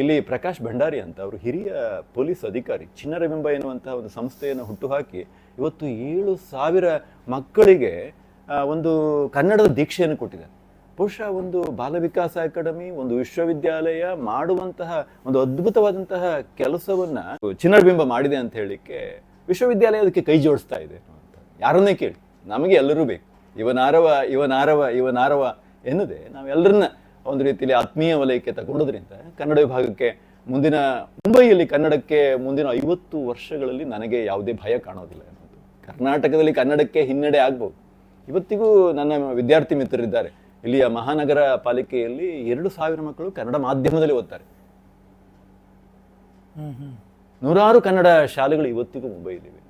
ಇಲ್ಲಿ ಪ್ರಕಾಶ್ ಭಂಡಾರಿ ಅಂತ ಅವರು ಹಿರಿಯ ಪೊಲೀಸ್ ಅಧಿಕಾರಿ ಚಿನ್ನರಬಿಂಬ ಎನ್ನುವಂತಹ ಒಂದು ಸಂಸ್ಥೆಯನ್ನು ಹುಟ್ಟುಹಾಕಿ ಇವತ್ತು ಏಳು ಸಾವಿರ ಮಕ್ಕಳಿಗೆ ಒಂದು ಕನ್ನಡದ ದೀಕ್ಷೆಯನ್ನು ಕೊಟ್ಟಿದ್ದಾರೆ. ಬಹುಶಃ ಒಂದು ಬಾಲ ವಿಕಾಸ ಅಕಾಡೆಮಿ, ಒಂದು ವಿಶ್ವವಿದ್ಯಾಲಯ ಮಾಡುವಂತಹ ಒಂದು ಅದ್ಭುತವಾದಂತಹ ಕೆಲಸವನ್ನ ಚಿನ್ನರಬಿಂಬ ಮಾಡಿದೆ ಅಂತ ಹೇಳಿಕ್ಕೆ ವಿಶ್ವವಿದ್ಯಾಲಯ ಅದಕ್ಕೆ ಕೈ ಜೋಡಿಸ್ತಾ ಇದೆ ಯಾರನ್ನೇ ಕೇಳಿ, ನಮಗೆ ಎಲ್ಲರೂ ಬೇಕು. ಇವನಾರವ ಇವನಾರವ ಇವನಾರವ ಎನ್ನದೆ ನಾವೆಲ್ಲರನ್ನ ಒಂದು ರೀತಿಯಲ್ಲಿ ಆತ್ಮೀಯ ವಲಯಕ್ಕೆ ತಗೊಂಡೋದ್ರಿಂದ ಕನ್ನಡ ವಿಭಾಗಕ್ಕೆ ಮುಂದಿನ ಮುಂಬೈಯಲ್ಲಿ ಕನ್ನಡಕ್ಕೆ ಮುಂದಿನ ಐವತ್ತು ವರ್ಷಗಳಲ್ಲಿ ನನಗೆ ಯಾವುದೇ ಭಯ ಕಾಣೋದಿಲ್ಲ ಅನ್ನೋದು. ಕರ್ನಾಟಕದಲ್ಲಿ ಕನ್ನಡಕ್ಕೆ ಹಿನ್ನಡೆ ಆಗ್ಬೋದು. ಇವತ್ತಿಗೂ ನನ್ನ ವಿದ್ಯಾರ್ಥಿ ಮಿತ್ರರಿದ್ದಾರೆ. ಇಲ್ಲಿಯ ಮಹಾನಗರ ಪಾಲಿಕೆಯಲ್ಲಿ ಎರಡು ಸಾವಿರ ಮಕ್ಕಳು ಕನ್ನಡ ಮಾಧ್ಯಮದಲ್ಲಿ ಓದ್ತಾರೆ. ಹ್ಮ್ ಹ್ಮ್. ನೂರಾರು ಕನ್ನಡ ಶಾಲೆಗಳು ಇವತ್ತಿಗೂ ಮುಂಬೈಯಲ್ಲಿವೆ.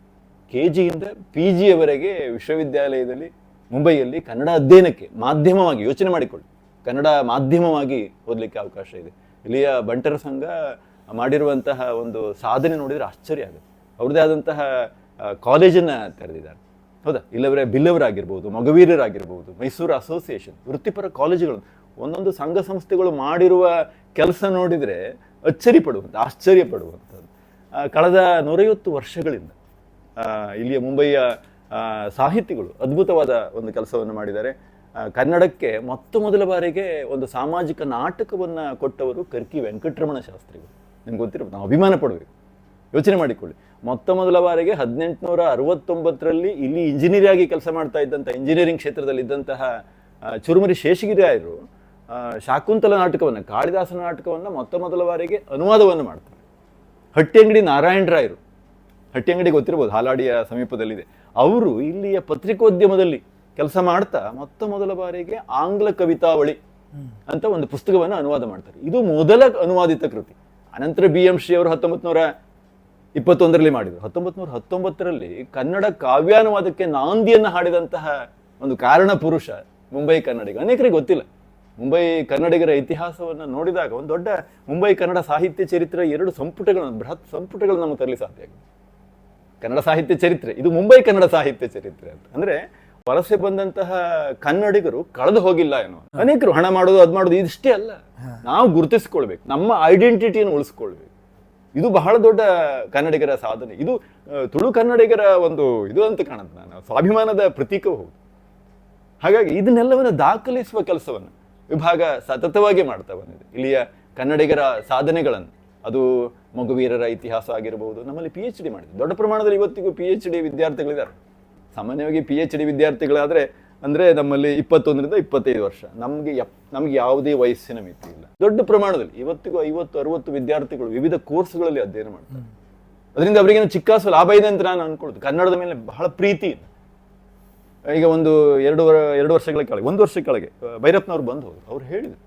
ಕೆ ಜಿಯಿಂದ ಪಿ ಜಿಯವರೆಗೆ ವಿಶ್ವವಿದ್ಯಾಲಯದಲ್ಲಿ ಮುಂಬೈಯಲ್ಲಿ ಕನ್ನಡ ಅಧ್ಯಯನಕ್ಕೆ ಮಾಧ್ಯಮವಾಗಿ ಯೋಚನೆ ಮಾಡಿಕೊಳ್ಳಿ. ಕನ್ನಡ ಮಾಧ್ಯಮವಾಗಿ ಓದಲಿಕ್ಕೆ ಅವಕಾಶ ಇದೆ. ಇಲ್ಲಿಯ ಬಂಟರ ಸಂಘ ಮಾಡಿರುವಂತಹ ಒಂದು ಸಾಧನೆ ನೋಡಿದರೆ ಆಶ್ಚರ್ಯ ಆಗುತ್ತೆ. ಅವ್ರದ್ದೇ ಆದಂತಹ ಕಾಲೇಜನ್ನು ತೆರೆದಿದ್ದಾರೆ. ಹೌದಾ? ಇಲ್ಲವ್ರೆ ಬಿಲ್ಲವರಾಗಿರ್ಬೋದು, ಮಗವೀರರಾಗಿರ್ಬೋದು, ಮೈಸೂರು ಅಸೋಸಿಯೇಷನ್ ವೃತ್ತಿಪರ ಕಾಲೇಜುಗಳು ಒಂದೊಂದು ಸಂಘ ಸಂಸ್ಥೆಗಳು ಮಾಡಿರುವ ಕೆಲಸ ನೋಡಿದರೆ ಅಚ್ಚರಿ ಪಡುವಂಥ ಆಶ್ಚರ್ಯ ಪಡುವಂಥದ್ದು ಕಳೆದ ನೂರೈವತ್ತು ವರ್ಷಗಳಿಂದ ಇಲ್ಲಿಯ ಮುಂಬಯಿಯ ಸಾಹಿತಿಗಳು ಅದ್ಭುತವಾದ ಒಂದು ಕೆಲಸವನ್ನು ಮಾಡಿದ್ದಾರೆ. ಕನ್ನಡಕ್ಕೆ ಮೊತ್ತ ಮೊದಲ ಬಾರಿಗೆ ಒಂದು ಸಾಮಾಜಿಕ ನಾಟಕವನ್ನು ಕೊಟ್ಟವರು ಕರ್ಕಿ ವೆಂಕಟರಮಣ ಶಾಸ್ತ್ರಿಗಳು ನಿಮ್ಗೆ ಗೊತ್ತಿರಬೇಕು ನಾವು ಅಭಿಮಾನ ಪಡಬೇಕು ಯೋಚನೆ ಮಾಡಿಕೊಳ್ಳಿ. ಮೊತ್ತ ಮೊದಲ ಬಾರಿಗೆ ಹದಿನೆಂಟುನೂರ ಅರವತ್ತೊಂಬತ್ತರಲ್ಲಿ ಇಲ್ಲಿ ಇಂಜಿನಿಯರ್ ಆಗಿ ಕೆಲಸ ಮಾಡ್ತಾ ಇದ್ದಂಥ ಇಂಜಿನಿಯರಿಂಗ್ ಕ್ಷೇತ್ರದಲ್ಲಿ ಇದ್ದಂತಹ ಚುರುಮರಿ ಆ, ಶಾಕುಂತಲ ನಾಟಕವನ್ನು ಕಾಳಿದಾಸನ ನಾಟಕವನ್ನು ಮೊತ್ತ ಮೊದಲ ಬಾರಿಗೆ ಅನುವಾದವನ್ನು ಮಾಡ್ತಾರೆ. ಹಟ್ಟಿಯಂಗಡಿ ನಾರಾಯಣರಾಯರು ಹಟ್ಟಿಯಂಗಡಿ ಗೊತ್ತಿರ್ಬೋದು ಹಾಲಾಡಿಯ ಸಮೀಪದಲ್ಲಿದೆ. ಅವರು ಇಲ್ಲಿಯ ಪತ್ರಿಕೋದ್ಯಮದಲ್ಲಿ ಕೆಲಸ ಮಾಡ್ತಾ ಮೊತ್ತ ಮೊದಲ ಬಾರಿಗೆ ಆಂಗ್ಲ ಕವಿತಾವಳಿ ಅಂತ ಒಂದು ಪುಸ್ತಕವನ್ನು ಅನುವಾದ ಮಾಡ್ತಾರೆ. ಇದು ಮೊದಲ ಅನುವಾದಿತ ಕೃತಿ. ಅನಂತರ ಬಿ ಎಂ ಶ್ರೀ ಅವರು ಹತ್ತೊಂಬತ್ತು ನೂರ ಇಪ್ಪತ್ತೊಂದರಲ್ಲಿ ಮಾಡಿದರು. ಹತ್ತೊಂಬತ್ತು ನೂರ ಹತ್ತೊಂಬತ್ತರಲ್ಲಿ ಕನ್ನಡ ಕಾವ್ಯಾನುವಾದಕ್ಕೆ ನಾಂದಿಯನ್ನು ಹಾಡಿದಂತಹ ಒಂದು ಕಾರಣ ಪುರುಷ ಮುಂಬೈ ಕನ್ನಡಿಗ. ಅನೇಕರಿಗೆ ಗೊತ್ತಿಲ್ಲ. ಮುಂಬೈ ಕನ್ನಡಿಗರ ಇತಿಹಾಸವನ್ನು ನೋಡಿದಾಗ ಒಂದು ದೊಡ್ಡ ಮುಂಬೈ ಕನ್ನಡ ಸಾಹಿತ್ಯ ಚರಿತ್ರೆ ಎರಡು ಸಂಪುಟಗಳನ್ನು, ಬೃಹತ್ ಸಂಪುಟಗಳು ನಮಗೆ ತರಲಿ ಸಾಧ್ಯ ಕನ್ನಡ ಸಾಹಿತ್ಯ ಚರಿತ್ರೆ, ಇದು ಮುಂಬೈ ಕನ್ನಡ ಸಾಹಿತ್ಯ ಚರಿತ್ರೆ ಅಂತ. ಅಂದ್ರೆ ವಲಸೆ ಬಂದಂತಹ ಕನ್ನಡಿಗರು ಕಳೆದು ಹೋಗಿಲ್ಲ ಏನೋ. ಅನೇಕರು ಹಣ ಮಾಡೋದು ಅದ್ ಮಾಡೋದು ಇದಿಷ್ಟೇ ಅಲ್ಲ. ನಾವು ಗುರುತಿಸ್ಕೊಳ್ಬೇಕು ನಮ್ಮ ಐಡೆಂಟಿಟಿಯನ್ನು ಉಳಿಸ್ಕೊಳ್ಬೇಕು. ಇದು ಬಹಳ ದೊಡ್ಡ ಕನ್ನಡಿಗರ ಸಾಧನೆ. ಇದು ತುಳು ಕನ್ನಡಿಗರ ಒಂದು ಇದು ಅಂತ ಕಾಣುತ್ತೆ ನಾನು. ಸ್ವಾಭಿಮಾನದ ಪ್ರತೀಕವೂ ಹೌದು. ಹಾಗಾಗಿ ಇದನ್ನೆಲ್ಲವನ್ನು ದಾಖಲಿಸುವ ಕೆಲಸವನ್ನು ವಿಭಾಗ ಸತತವಾಗಿ ಮಾಡ್ತಾ ಬಂದಿದೆ. ಇಲ್ಲಿಯ ಕನ್ನಡಿಗರ ಸಾಧನೆಗಳನ್ನು. ಅದು ಮಗುವೀರರ ಇತಿಹಾಸ ಆಗಿರಬಹುದು ನಮ್ಮಲ್ಲಿ ಪಿ ಎಚ್ ಡಿ ಮಾಡಿದೆ. ದೊಡ್ಡ ಪ್ರಮಾಣದಲ್ಲಿ ಇವತ್ತಿಗೂ ಪಿ ಎಚ್ ಡಿ ವಿದ್ಯಾರ್ಥಿಗಳಿದ್ದಾರೆ. ಸಾಮಾನ್ಯವಾಗಿ ಪಿ ಎಚ್ ಡಿ ವಿದ್ಯಾರ್ಥಿಗಳಾದರೆ ಅಂದರೆ ನಮ್ಮಲ್ಲಿ ಇಪ್ಪತ್ತೊಂದರಿಂದ ಇಪ್ಪತ್ತೈದು ವರ್ಷ. ನಮಗೆ ಯಪ್, ನಮಗೆ ಯಾವುದೇ ವಯಸ್ಸಿನ ಮಿತಿ ಇಲ್ಲ. ದೊಡ್ಡ ಪ್ರಮಾಣದಲ್ಲಿ ಇವತ್ತಿಗೂ ಐವತ್ತು, ಅರುವತ್ತು ವಿದ್ಯಾರ್ಥಿಗಳು ವಿವಿಧ ಕೋರ್ಸ್ಗಳಲ್ಲಿ ಅಧ್ಯಯನ ಮಾಡ್ತಾರೆ. ಅದರಿಂದ ಅವರಿಗೇನು ಚಿಕ್ಕಾಸು ಲಾಭ ಇದೆ ಅಂತ ನಾನು ಅನ್ಕೊಳ್ತು ಕನ್ನಡದ ಮೇಲೆ ಬಹಳ ಪ್ರೀತಿ ಇದೆ. ಈಗ ಒಂದು ಎರಡು ವರ, ಎರಡು ವರ್ಷಗಳ ಕೆಳಗೆ, ಒಂದು ವರ್ಷ ಕೆಳಗೆ ಭೈರಪ್ಪನವ್ರು ಬಂದು ಹೋದರು. ಅವ್ರು ಹೇಳಿದರು,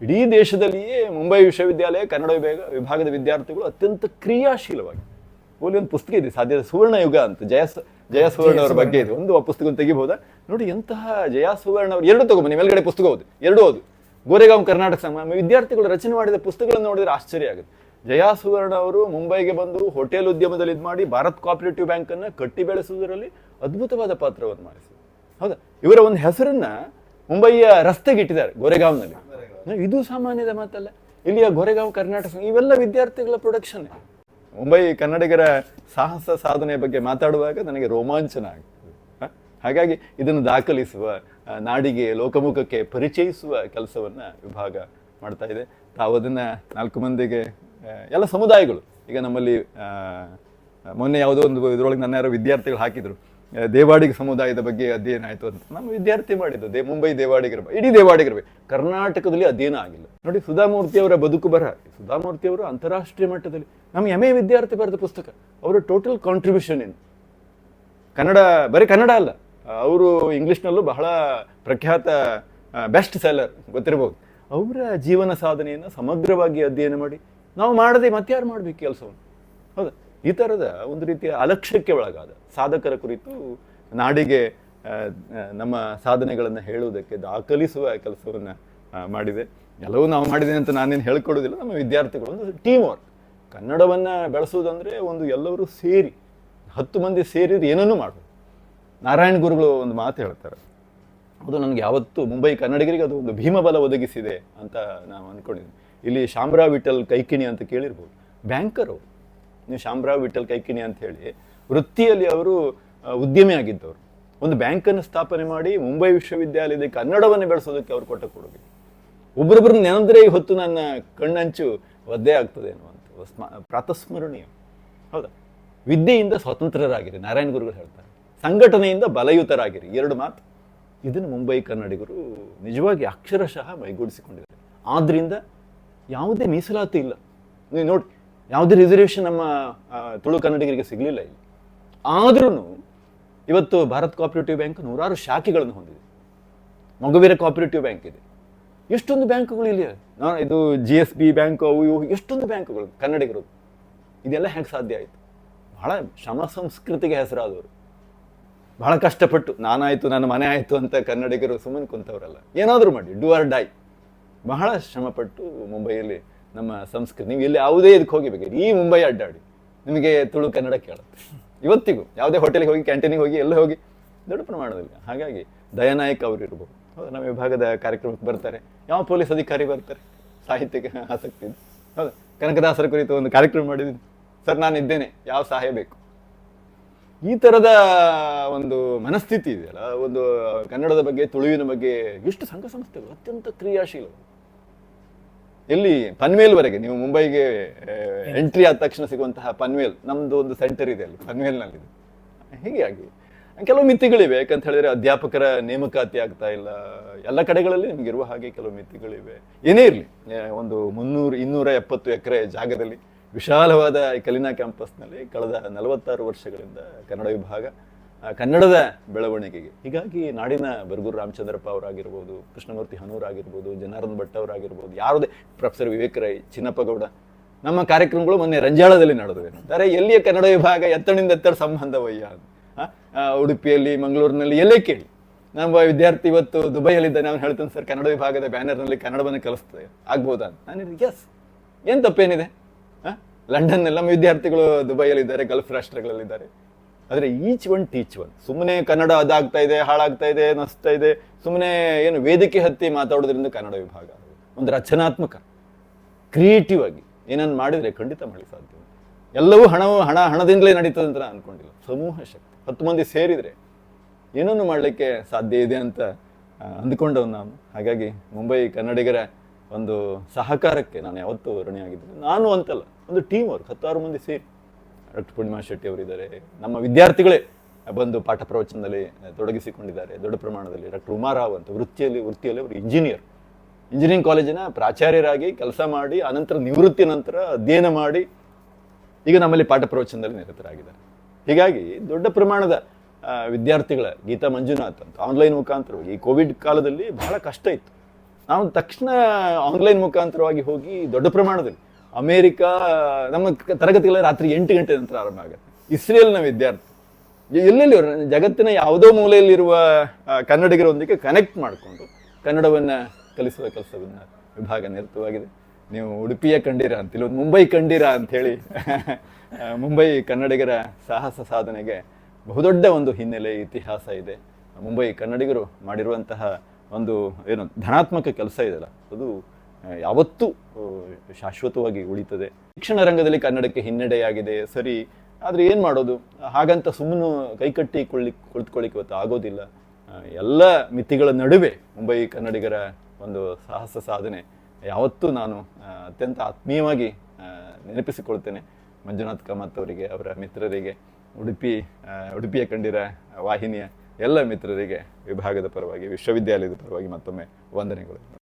ಇಡೀ ದೇಶದಲ್ಲಿಯೇ ಮುಂಬೈ ವಿಶ್ವವಿದ್ಯಾಲಯ, ಕನ್ನಡ ವಿಭಾಗ, ವಿಭಾಗದ ವಿದ್ಯಾರ್ಥಿಗಳು ಅತ್ಯಂತ ಕ್ರಿಯಾಶೀಲವಾಗಿ ಒಂದು ಪುಸ್ತಕ ಇದೆ ಸಾಧ್ಯ ಸುವರ್ಣ ಯುಗ ಅಂತ ಜಯ ಜಯ ಸುವರ್ಣ ಅವರ ಬಗ್ಗೆ ಇದೆ. ಒಂದು ಆ ಪುಸ್ತಕ ತೆಗಿಬಹುದಾ? ನೋಡಿ ಎಂತಹ ಜಯ ಸುವರ್ಣ ಅವರು ಎರಡು ತಗೊಂಬನ್ನಿ ಮೇಲ್ಗಡೆ ಪುಸ್ತಕ ಓದು. ಎರಡು ಓದು. ಗೋರೆಗಾಂವ್ ಕರ್ನಾಟಕ ಸಂಘ ವಿದ್ಯಾರ್ಥಿಗಳು ರಚನೆ ಮಾಡಿದ ಪುಸ್ತಕಗಳನ್ನು ನೋಡಿದ್ರೆ ಆಶ್ಚರ್ಯ ಆಗುತ್ತೆ. ಜಯಾ ಸುವರ್ಣ ಅವರು ಮುಂಬೈಗೆ ಬಂದು ಹೋಟೆಲ್ ಉದ್ಯಮದಲ್ಲಿ ಇದು ಮಾಡಿ ಭಾರತ್ ಕೋಆಪರೇಟಿವ್ ಬ್ಯಾಂಕ್ ಅನ್ನ ಕಟ್ಟಿ ಬೆಳೆಸುವುದರಲ್ಲಿ ಅದ್ಭುತವಾದ ಪಾತ್ರವನ್ನು ಮಾಡಿಸಿದರು. ಹೌದಾ? ಇವರ ಒಂದು ಹೆಸರನ್ನ ಮುಂಬೈಯ ರಸ್ತೆಗೆ ಇಟ್ಟಿದ್ದಾರೆ ಗೋರೆಗಾಂವ್ನಲ್ಲಿ. ಇದು ಸಾಮಾನ್ಯದ ಮಾತಲ್ಲ. ಇಲ್ಲಿಯ ಗೋರೆಗಾಂವ್ ಕರ್ನಾಟಕ ಸಂಘ ಇವೆಲ್ಲ ವಿದ್ಯಾರ್ಥಿಗಳ ಪ್ರೊಡಕ್ಷನ್ ಮುಂಬೈ ಕನ್ನಡಿಗರ ಸಾಹಸ ಸಾಧನೆಯ ಬಗ್ಗೆ ಮಾತಾಡುವಾಗ ನನಗೆ ರೋಮಾಂಚನ ಆಗ್ತದೆ? ಹಾಗಾಗಿ ಇದನ್ನು ದಾಖಲಿಸುವ ನಾಡಿಗೆ, ಲೋಕಮುಖಕ್ಕೆ ಪರಿಚಯಿಸುವ ಕೆಲಸವನ್ನು ವಿಭಾಗ ಮಾಡ್ತಾ ಇದೆ. ತಾವು ಅದನ್ನು ನಾಲ್ಕು ಮಂದಿಗೆ ಎಲ್ಲ ಸಮುದಾಯಗಳು. ಈಗ ನಮ್ಮಲ್ಲಿ ಮೊನ್ನೆ ಯಾವುದೋ ಒಂದು ಇದರೊಳಗೆ ನನ್ನ ಯಾರೋ ವಿದ್ಯಾರ್ಥಿಗಳು ಹಾಕಿದ್ರು. ದೇವಾಡಿಗ ಸಮುದಾಯದ ಬಗ್ಗೆ ಅಧ್ಯಯನ ಆಯಿತು ಅಂತ. ನಮ್ಮ ವಿದ್ಯಾರ್ಥಿ ಮಾಡಿದ್ದು ದೇ, ಮುಂಬೈ ದೇವಾಡಿಗರ ಇಡೀ ದೇವಾಡಿಗರ ಕರ್ನಾಟಕದಲ್ಲಿ ಅಧ್ಯಯನ ಆಗಿಲ್ಲ. ನೋಡಿ ಸುಧಾಮೂರ್ತಿ ಅವರ ಬದುಕು ಬರಹ ಸುಧಾಮೂರ್ತಿ ಅವರು ಅಂತಾರಾಷ್ಟ್ರೀಯ ಮಟ್ಟದಲ್ಲಿ ನಮ್ಮ ಎಂ ಎ ವಿದ್ಯಾರ್ಥಿ ಬರೆದ ಪುಸ್ತಕ. ಅವರ ಟೋಟಲ್ ಕಾಂಟ್ರಿಬ್ಯೂಷನ್ ಏನು ಕನ್ನಡ, ಬರೀ ಕನ್ನಡ ಅಲ್ಲ. ಅವರು ಇಂಗ್ಲೀಷ್ನಲ್ಲೂ ಬಹಳ ಪ್ರಖ್ಯಾತ ಬೆಸ್ಟ್ ಸೆಲ್ಲರ್ ಗೊತ್ತಿರಬಹುದು ಅವರ ಜೀವನ ಸಾಧನೆಯನ್ನು ಸಮಗ್ರವಾಗಿ ಅಧ್ಯಯನ ಮಾಡಿ. ನಾವು ಮಾಡದೆ ಮತ್ತಾರು ಮಾಡಬೇಕು ಕೆಲಸವನ್ನು. ಹೌದಾ? ಈ ಥರದ ಒಂದು ರೀತಿಯ ಅಲಕ್ಷ್ಯಕ್ಕೆ ಒಳಗಾದ. ಸಾಧಕರ ಕುರಿತು ನಾಡಿಗೆ ನಮ್ಮ ಸಾಧನೆಗಳನ್ನು ಹೇಳುವುದಕ್ಕೆ ದಾಖಲಿಸುವ ಕೆಲಸವನ್ನು ಮಾಡಿದೆ. ಎಲ್ಲವೂ ನಾವು ಮಾಡಿದೆ ಅಂತ ನಾನೇನು ಹೇಳ್ಕೊಡೋದಿಲ್ಲ ನಮ್ಮ ವಿದ್ಯಾರ್ಥಿಗಳು ಒಂದು ಟೀಮ್ ವರ್ಕ್ ಕನ್ನಡವನ್ನು ಬೆಳೆಸುವುದಂದ್ರೆ ಒಂದು ಎಲ್ಲರೂ ಸೇರಿ, ಹತ್ತು ಮಂದಿ ಸೇರಿದ್ರೆ ಏನನ್ನೂ ಮಾಡ್ಬೋದು. ನಾರಾಯಣ ಗುರುಗಳು ಒಂದು ಮಾತು ಹೇಳ್ತಾರೆ. ಅದು ನನಗೆ ಯಾವತ್ತೂ ಮುಂಬೈ ಕನ್ನಡಿಗರಿಗೆ ಅದು ಒಂದು ಭೀಮಬಲ ಒದಗಿಸಿದೆ ಅಂತ ನಾವು ಅಂದ್ಕೊಂಡಿದ್ದೀನಿ ಇಲ್ಲಿ ಶಾಮ್ರಾ ವಿಠಲ್ ಕೈಕಿಣಿ ಅಂತ ಕೇಳಿರ್ಬೋದು. ಬ್ಯಾಂಕರ್ ಅವರು ಶಾಮ್ರಾವ್ ವಿಠಲ್ ಕೈಕಿಣಿ ಅಂತ ಹೇಳಿ ವೃತ್ತಿಯಲ್ಲಿ ಅವರು ಉದ್ಯಮಿ ಆಗಿದ್ದವರು. ಒಂದು ಬ್ಯಾಂಕನ್ನು ಸ್ಥಾಪನೆ ಮಾಡಿ ಮುಂಬೈ ವಿಶ್ವವಿದ್ಯಾಲಯದ ಕನ್ನಡವನ್ನು ಬೆಳೆಸೋದಕ್ಕೆ ಅವರು ಕೊಟ್ಟ ಕೊಡುಗೆ. ಒಬ್ಬರೊಬ್ಬರು ನೆನೆದ್ರೆ ಈ ಹೊತ್ತು ನನ್ನ ಕಣ್ಣಂಚು ಒದ್ದೆ ಆಗ್ತದೆ ಅನ್ನುವಂಥ ಸ್ಮ ಪ್ರಾತಸ್ಮರಣೀಯ. ಹೌದಾ? ವಿದ್ಯೆಯಿಂದ ಸ್ವತಂತ್ರರಾಗಿರಿ, ನಾರಾಯಣ ಗುರುಗಳು ಹೇಳ್ತಾರೆ. ಸಂಘಟನೆಯಿಂದ ಬಲಯುತರಾಗಿರಿ. ಎರಡು ಮಾತು. ಇದನ್ನು ಮುಂಬೈ ಕನ್ನಡಿಗರು ನಿಜವಾಗಿ ಅಕ್ಷರಶಃ ಮೈಗೂಡಿಸಿಕೊಂಡಿದ್ದಾರೆ. ಆದ್ದರಿಂದ ಯಾವುದೇ ಮೀಸಲಾತಿ ಇಲ್ಲ. ನೀವು ನೋಡಿ ಯಾವುದೇ ರಿಸರ್ವೇಷನ್ ನಮ್ಮ ತುಳು ಕನ್ನಡಿಗರಿಗೆ ಸಿಗಲಿಲ್ಲ ಇಲ್ಲಿ. ಆದ್ರೂ ಇವತ್ತು ಭಾರತ್ ಕೋಆಪರೇಟಿವ್ ಬ್ಯಾಂಕ್ ನೂರಾರು ಶಾಖೆಗಳನ್ನು ಹೊಂದಿದೆ. ಮಗುವೀರ ಕೋಆಪರೇಟಿವ್ ಬ್ಯಾಂಕ್ ಇದೆ. ಎಷ್ಟೊಂದು ಬ್ಯಾಂಕುಗಳು ಇಲ್ಲಿ? ಇದು ಜಿ ಎಸ್ ಬಿ ಬ್ಯಾಂಕ್ ಅವು ಇವು, ಎಷ್ಟೊಂದು ಬ್ಯಾಂಕುಗಳು ಕನ್ನಡಿಗರು. ಇದೆಲ್ಲ ಹೆಂಗೆ ಸಾಧ್ಯ ಆಯಿತು? ಬಹಳ ಶ್ರಮ ಸಂಸ್ಕೃತಿಗೆ ಹೆಸರಾದವರು. ಬಹಳ ಕಷ್ಟಪಟ್ಟು, ನಾನಾಯಿತು, ನನ್ನ ಮನೆ ಆಯಿತು ಅಂತ ಕನ್ನಡಿಗರು ಸುಮ್ಮನೆ ಕುಂತವರಲ್ಲ. ಏನಾದರೂ ಮಾಡಿ, ಡೂ ಆರ್ ಡೈ ಬಹಳ ಶ್ರಮಪಟ್ಟು ಮುಂಬೈಯಲ್ಲಿ ನಮ್ಮ ಸಂಸ್ಕೃತಿ. ನೀವು ಇಲ್ಲಿ ಯಾವುದೇ ಇದಕ್ಕೆ ಹೋಗಿಬೇಕು ಈ ಮುಂಬೈ ಅಡ್ಡಾಡಿ. ನಿಮಗೆ ತುಳು ಕನ್ನಡ ಕೇಳುತ್ತೆ ಇವತ್ತಿಗೂ ಯಾವುದೇ ಹೋಟೆಲ್ಗೆ ಹೋಗಿ ಕ್ಯಾಂಟೀನಿಗೆ ಹೋಗಿ, ಎಲ್ಲ ಹೋಗಿ ದೊಡ್ಡ ಪ್ರಮಾಣದಲ್ಲಿ ಹಾಗಾಗಿ ದಯಾನಾಯಕ್ ಅವರು ಇರ್ಬೋದು. ಹೌದಾ, ನಮ್ಮ ವಿಭಾಗದ ಕಾರ್ಯಕ್ರಮಕ್ಕೆ ಬರ್ತಾರೆ. ಯಾವ ಪೊಲೀಸ್ ಅಧಿಕಾರಿ ಬರ್ತಾರೆ? ಸಾಹಿತ್ಯಕ್ಕೆ ಆಸಕ್ತಿ ಇದೆ. ಹೌದು, ಕನಕದಾಸರ ಕುರಿತು ಒಂದು ಕಾರ್ಯಕ್ರಮ ಮಾಡಿದ್ದೀನಿ. ಸರ್, ನಾನು ಇದ್ದೇನೆ. ಯಾವ ಸಹಾಯ ಬೇಕು? ಈ ಥರದ ಒಂದು ಮನಸ್ಥಿತಿ ಇದೆಯಲ್ಲ, ಒಂದು ಕನ್ನಡದ ಬಗ್ಗೆ, ತುಳುವಿನ ಬಗ್ಗೆ ಎಷ್ಟು ಸಂಘ ಸಂಸ್ಥೆಗಳು ಅತ್ಯಂತ ಕ್ರಿಯಾಶೀಲರು. ಎಲ್ಲಿ ಪನ್ವೇಲ್ವರೆಗೆ ನೀವು ಮುಂಬೈಗೆ ಎಂಟ್ರಿ ಆದ ತಕ್ಷಣ ಸಿಗುವಂತಹ ಪನ್ವೇಲ್ ನಮ್ದು ಒಂದು ಸೆಂಟರ್ ಇದೆ ಅಲ್ಲಿ ಪನ್ವೇಲ್ನಲ್ಲಿದೆ. ಹೀಗಾಗಿ ಕೆಲವು ಮಿತಿಗಳಿವೆ ಯಾಕಂತ ಹೇಳಿದ್ರೆ ಅಧ್ಯಾಪಕರ ನೇಮಕಾತಿ ಆಗ್ತಾ ಇಲ್ಲ. ಎಲ್ಲ ಕಡೆಗಳಲ್ಲಿ ನಿಮಗಿರುವ ಹಾಗೆ ಕೆಲವು ಮಿತಿಗಳಿವೆ. ಏನೇ ಇರಲಿ ಒಂದು ಮುನ್ನೂರು ಇನ್ನೂರ ಎಪ್ಪತ್ತು ಎಕರೆ ಜಾಗದಲ್ಲಿ ವಿಶಾಲವಾದ ಈ ಕಲಿನಾ ಕ್ಯಾಂಪಸ್ನಲ್ಲಿ ಕಳೆದ ನಲವತ್ತಾರು ವರ್ಷಗಳಿಂದ ಕನ್ನಡ ವಿಭಾಗ ಕನ್ನಡದ ಬೆಳವಣಿಗೆಗೆ. ಹೀಗಾಗಿ ನಾಡಿನ ಬರಗೂರು ರಾಮಚಂದ್ರಪ್ಪ ಅವರಾಗಿರ್ಬೋದು, ಕೃಷ್ಣಮೂರ್ತಿ ಹನೂರ್ ಆಗಿರ್ಬೋದು, ಜನಾರ್ದನ್ ಭಟ್ ಅವರಾಗಿರ್ಬೋದು, ಯಾರದೇ ಪ್ರೊಫೆಸರ್ ವಿವೇಕ್ ರೈ ಚಿನ್ನಪ್ಪಗೌಡ ನಮ್ಮ ಕಾರ್ಯಕ್ರಮಗಳು ಮೊನ್ನೆ ರಂಜಾಳದಲ್ಲಿ ನಡೆದಿವೆ. ಅಂದರೆ ಎಲ್ಲಿಯ ಕನ್ನಡ ವಿಭಾಗ ಎತ್ತಣಿಂದ ಎತ್ತಡ ಸಂಬಂಧವಯ್ಯ ಉಡುಪಿಯಲ್ಲಿ, ಮಂಗಳೂರಿನಲ್ಲಿ ಎಲ್ಲೇ ಕೇಳಿ. ನಮ್ಮ ವಿದ್ಯಾರ್ಥಿ ಇವತ್ತು ದುಬೈಯಲ್ಲಿದ್ದಾನೆ ನಾನು ಹೇಳ್ತೇನೆ, ಸರ್, ಕನ್ನಡ ವಿಭಾಗದ ಬ್ಯಾನರ್ನಲ್ಲಿ ಕನ್ನಡವನ್ನು ಕಲಿಸ್ತದೆ ಆಗ್ಬೋದಾ? ಅಂತ. ನಾನು ಎಸ್ ಏನು ತಪ್ಪೇನಿದೆ? ಹಾಂ ಲಂಡನ್ ನಮ್ಮ ವಿದ್ಯಾರ್ಥಿಗಳು ದುಬೈಯಲ್ಲಿದ್ದಾರೆ, ಗಲ್ಫ್ ರಾಷ್ಟ್ರಗಳಲ್ಲಿದ್ದಾರೆ. ಆದರೆ ಈಚ್ ಒನ್ ಟೀಚ್ ಒನ್. ಸುಮ್ಮನೆ ಕನ್ನಡ ಅದಾಗ್ತಾ ಇದೆ, ಹಾಳಾಗ್ತಾ ಇದೆ, ನಸ್ತಾ ಇದೆ. ಸುಮ್ಮನೆ ಏನು ವೇದಿಕೆ ಹತ್ತಿ ಮಾತಾಡೋದ್ರಿಂದ ಕನ್ನಡ ವಿಭಾಗ. ಒಂದು ರಚನಾತ್ಮಕ, ಕ್ರಿಯೇಟಿವ್ ಆಗಿ ಏನನ್ನು ಮಾಡಿದರೆ ಖಂಡಿತ ಮಾಡಿ ಸಾಧ್ಯ ಎಲ್ಲವೂ ಹಣವು ಹಣ, ಹಣದಿಂದಲೇ ನಡೀತದೆ ಅಂತ ಅನ್ಕೊಂಡಿಲ್ಲ. ಸಮೂಹ ಶಕ್ತಿ. ಹತ್ತು ಮಂದಿ ಸೇರಿದರೆ ಏನನ್ನು ಮಾಡಲಿಕ್ಕೆ ಸಾಧ್ಯ ಇದೆ ಅಂತ ಅಂದ್ಕೊಂಡವ್ ನಾನು. ಹಾಗಾಗಿ ಮುಂಬೈ ಕನ್ನಡಿಗರ ಒಂದು ಸಹಕಾರಕ್ಕೆ ನಾನು ಯಾವತ್ತೂ ಋಣಿಯಾಗಿದ್ದೇನೆ ನಾನು ಅಂತಲ್ಲ, ಒಂದು ಟೀಮ್ ವರ್ಕ್ ಹತ್ತಾರು ಮಂದಿ ಸೇರಿ. ಡಾಕ್ಟರ್ ಪೂರ್ಣಿಮಾ ಶೆಟ್ಟಿ ಅವರಿದ್ದಾರೆ. ನಮ್ಮ ವಿದ್ಯಾರ್ಥಿಗಳೇ ಬಂದು ಪಾಠ ಪ್ರವಚನದಲ್ಲಿ ತೊಡಗಿಸಿಕೊಂಡಿದ್ದಾರೆ. ದೊಡ್ಡ ಪ್ರಮಾಣದಲ್ಲಿ ಡಾಕ್ಟರ್ ಉಮಾರಾವ್ ಅಂತ ವೃತ್ತಿಯಲ್ಲಿ ವೃತ್ತಿಯಲ್ಲಿ ಅವರು ಇಂಜಿನಿಯರ್ ಇಂಜಿನಿಯರಿಂಗ್ ಕಾಲೇಜಿನ ಪ್ರಾಚಾರ್ಯರಾಗಿ ಕೆಲಸ ಮಾಡಿ, ಅನಂತರ ನಿವೃತ್ತಿ ನಂತರ ಅಧ್ಯಯನ ಮಾಡಿ ಈಗ ನಮ್ಮಲ್ಲಿ ಪಾಠ ಪ್ರವಚನದಲ್ಲಿ ನಿರತರಾಗಿದ್ದಾರೆ. ಹೀಗಾಗಿ ದೊಡ್ಡ ಪ್ರಮಾಣದ ವಿದ್ಯಾರ್ಥಿಗಳ ಗೀತಾ ಮಂಜುನಾಥ್ ಅಂತ ಆನ್ಲೈನ್ ಮುಖಾಂತರವಾಗಿ ಈ ಕೋವಿಡ್ ಕಾಲದಲ್ಲಿ ಬಹಳ ಕಷ್ಟ ಇತ್ತು. ನಾವು ತಕ್ಷಣ ಆನ್ಲೈನ್ ಮುಖಾಂತರವಾಗಿ ಹೋಗಿ ದೊಡ್ಡ ಪ್ರಮಾಣದಲ್ಲಿ ಅಮೇರಿಕಾ, ನಮ್ಮ ತರಗತಿಗಳ ರಾತ್ರಿ ಎಂಟು ಗಂಟೆ ನಂತರ ಆರಂಭ ಆಗುತ್ತೆ. ಇಸ್ರೇಲ್ನ ವಿದ್ಯಾರ್ಥಿ ಎಲ್ಲೆಲ್ಲಿ ಜಗತ್ತಿನ ಯಾವುದೋ ಮೂಲೆಯಲ್ಲಿರುವ ಕನ್ನಡಿಗರೊಂದಿಗೆ ಕನೆಕ್ಟ್ ಮಾಡಿಕೊಂಡು ಕನ್ನಡವನ್ನು ಕಲಿಸುವ ಕೆಲಸವನ್ನು ವಿಭಾಗ ನಿರತವಾಗಿದೆ. ನೀವು ಉಡುಪಿಯ ಕಂಡೀರ ಅಂತ ಇಲ್ಲಿ ಮುಂಬೈ ಕಂಡೀರ ಅಂಥೇಳಿ ಮುಂಬೈ ಕನ್ನಡಿಗರ ಸಾಹಸ ಸಾಧನೆಗೆ ಬಹುದೊಡ್ಡ ಒಂದು ಹಿನ್ನೆಲೆ, ಇತಿಹಾಸ ಇದೆ. ಮುಂಬೈ ಕನ್ನಡಿಗರು ಮಾಡಿರುವಂತಹ ಒಂದು, ಏನು, ಧನಾತ್ಮಕ ಕೆಲಸ ಇದೆಯಲ್ಲ ಅದು ಯಾವತ್ತೂ ಶಾಶ್ವತವಾಗಿ ಉಳಿತದೆ. ಶಿಕ್ಷಣ ರಂಗದಲ್ಲಿ ಕನ್ನಡಕ್ಕೆ ಹಿನ್ನಡೆಯಾಗಿದೆ, ಸರಿ, ಆದರೆ ಏನು ಮಾಡೋದು? ಹಾಗಂತ ಸುಮ್ಮನೆ ಕೈಕಟ್ಟಿ ಕೊಳ್ಳಿ, ಕುಳಿತುಕೊಳ್ಳಿಕ್ಕೆ ಇವತ್ತು ಆಗೋದಿಲ್ಲ. ಎಲ್ಲ ಮಿತಿಗಳ ನಡುವೆ ಮುಂಬೈ ಕನ್ನಡಿಗರ ಒಂದು ಸಾಹಸ ಸಾಧನೆ ಯಾವತ್ತೂ ನಾನು ಅತ್ಯಂತ ಆತ್ಮೀಯವಾಗಿ ನೆನಪಿಸಿಕೊಳ್ತೇನೆ. ಮಂಜುನಾಥ್ ಕಾಮತ್ ಅವರಿಗೆ, ಅವರ ಮಿತ್ರರಿಗೆ, ಉಡುಪಿ ಉಡುಪಿಯ ಕಂಡಿರ ವಾಹಿನಿಯ ಎಲ್ಲ ಮಿತ್ರರಿಗೆ, ವಿಭಾಗದ ಪರವಾಗಿ, ವಿಶ್ವವಿದ್ಯಾಲಯದ ಪರವಾಗಿ ಮತ್ತೊಮ್ಮೆ ವಂದನೆಗಳು.